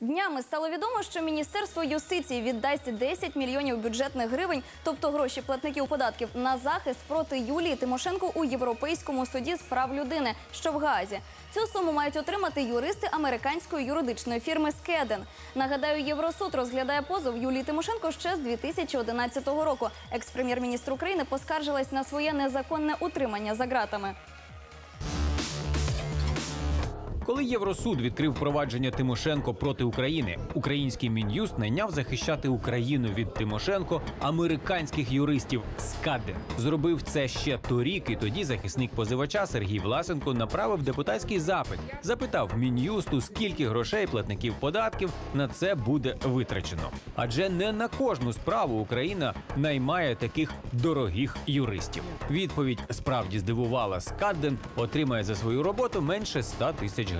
Днями стало відомо, що Міністерство юстиції віддасть 10 мільйонів бюджетних гривень, тобто гроші платників податків, на захист проти Юлії Тимошенко у Європейському суді з прав людини, що в Гаазі. Цю суму мають отримати юристи американської юридичної фірми Скеден. Нагадаю, Євросуд розглядає позов Юлії Тимошенко ще з 2011 року. Екс-прем'єр-міністр України поскаржилась на своє незаконне утримання за ґратами. Коли Євросуд відкрив провадження Тимошенко проти України, український мін'юст найняв захищати Україну від Тимошенко американських юристів Скаден. Зробив це ще торік, і тоді захисник позивача Сергій Власенко направив депутатський запит. Запитав мін'юсту, скільки грошей платників податків на це буде витрачено. Адже не на кожну справу Україна наймає таких дорогих юристів. Відповідь справді здивувала Скадден, отримає за свою роботу менше 100 тисяч гривень.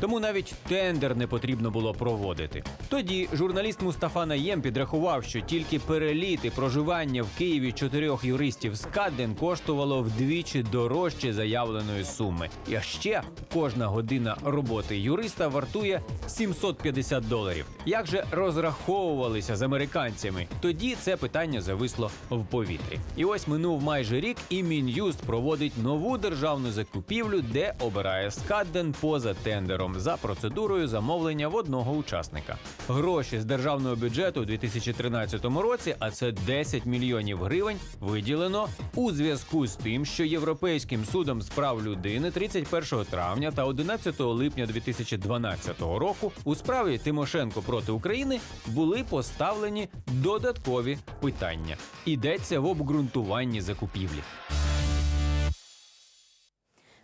Тому навіть тендер не потрібно було проводити. Тоді журналіст Мустафа Наєм підрахував, що тільки переліт і проживання в Києві чотирьох юристів Скадден коштувало вдвічі дорожче заявленої суми. І ще кожна година роботи юриста вартує 750 доларів. Як же розраховувалися з американцями? Тоді це питання зависло в повітрі. І ось минув майже рік, і мін'юст проводить нову державну закупівлю, де обирає Скадден поза тендером за процедурою замовлення в одного учасника. Гроші з державного бюджету у 2013 році, а це 10 мільйонів гривень, виділено у зв'язку з тим, що Європейським судом з прав людини 31 травня та 11 липня 2012 року у справі Тимошенко проти України були поставлені додаткові питання. Йдеться в обґрунтуванні закупівлі.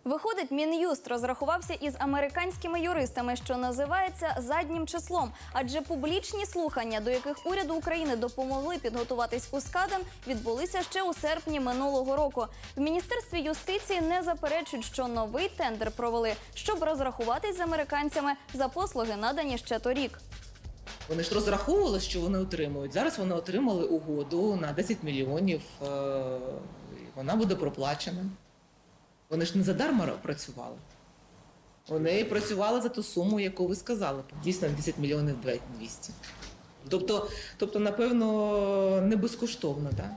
Виходить, мін'юст розрахувався із американськими юристами, що називається заднім числом. Адже публічні слухання, до яких уряду України допомогли підготуватись у Скаден, відбулися ще у серпні минулого року. В міністерстві юстиції не заперечують, що новий тендер провели, щоб розрахуватись з американцями за послуги, надані ще торік. Вони ж розраховували, що вони отримують. Зараз вони отримали угоду на 10 мільйонів. е, Вона буде проплачена. Вони ж не задарма працювали. Вони працювали за ту суму, яку ви сказали. Дійсно, 10 мільйонів 200. Тобто, тобто напевно, не безкоштовно, так?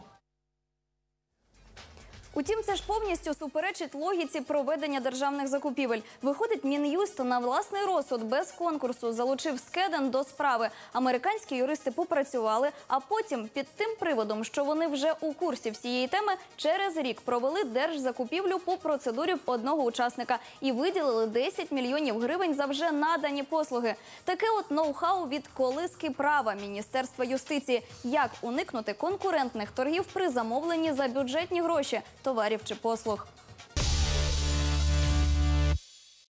Утім, це ж повністю суперечить логіці проведення державних закупівель. Виходить, мін'юст на власний розсуд без конкурсу залучив Скеден до справи. Американські юристи попрацювали, а потім під тим приводом, що вони вже у курсі всієї теми, через рік провели держзакупівлю по процедурі одного учасника і виділили 10 мільйонів гривень за вже надані послуги. Таке от ноу-хау від колиски права Міністерства юстиції. Як уникнути конкурентних торгів при замовленні за бюджетні гроші товарів чи послуг.